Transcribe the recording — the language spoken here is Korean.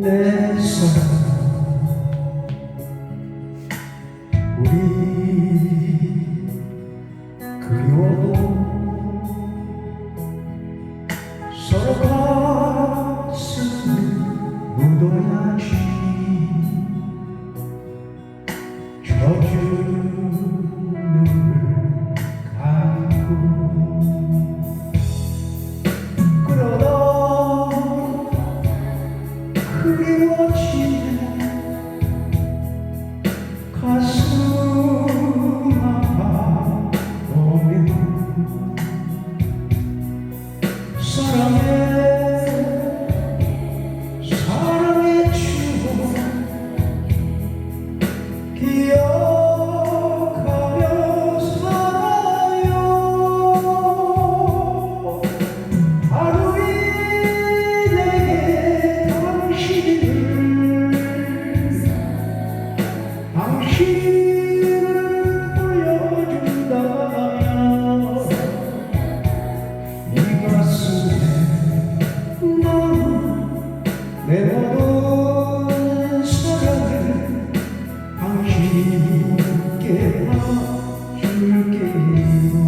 내 사랑. 우리 그리워. 그리워 오랜 사랑을 당신께 해줄게요.